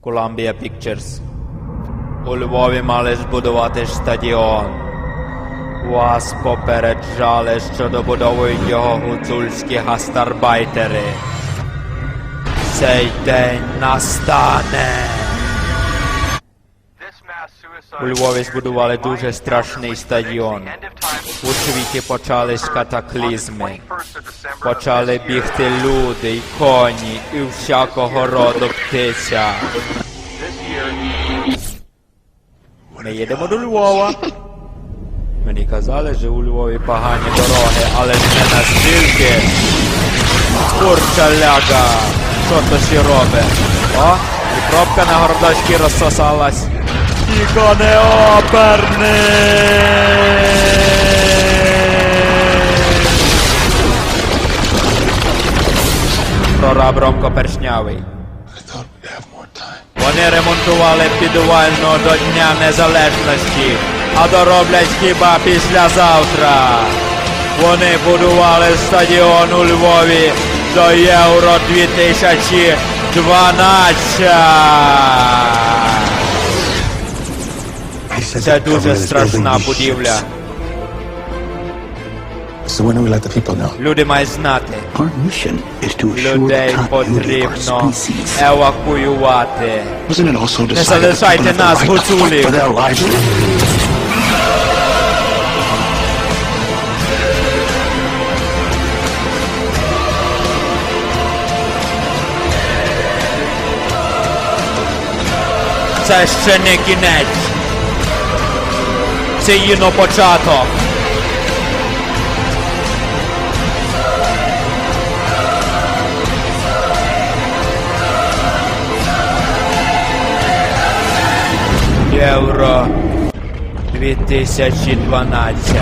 Columbia Pictures. У Львові мали збудувати стадіон. Вас попереджали, що добудовують його гуцульські гастарбайтери. Цей день настане. У Львові збудували дуже страшний стадіон. У світі почались катаклізми. Почали бігти люди й коні, і всякого роду птиця. Ми їдемо до Львова. Мені казали, що у Львові погані дороги, але ж не настільки. Курча ляга. Що то ще робить? О, і пробка на городочці розсосалась. Не оперни! Прораб Ромко Першнявий. Вони ремонтували підвально до Дня Незалежності, а дороблять хіба післязавтра. Вони будували стадіон у Львові до Євро 2012. Це дуже страшна будівля. So when do we let the people know? Люди мають знати. Our mission is to assure Людей потрібно евакуювати. Не залишайте нас, гуцулів. Це ще не кінець. Їно початок. Євро 2012.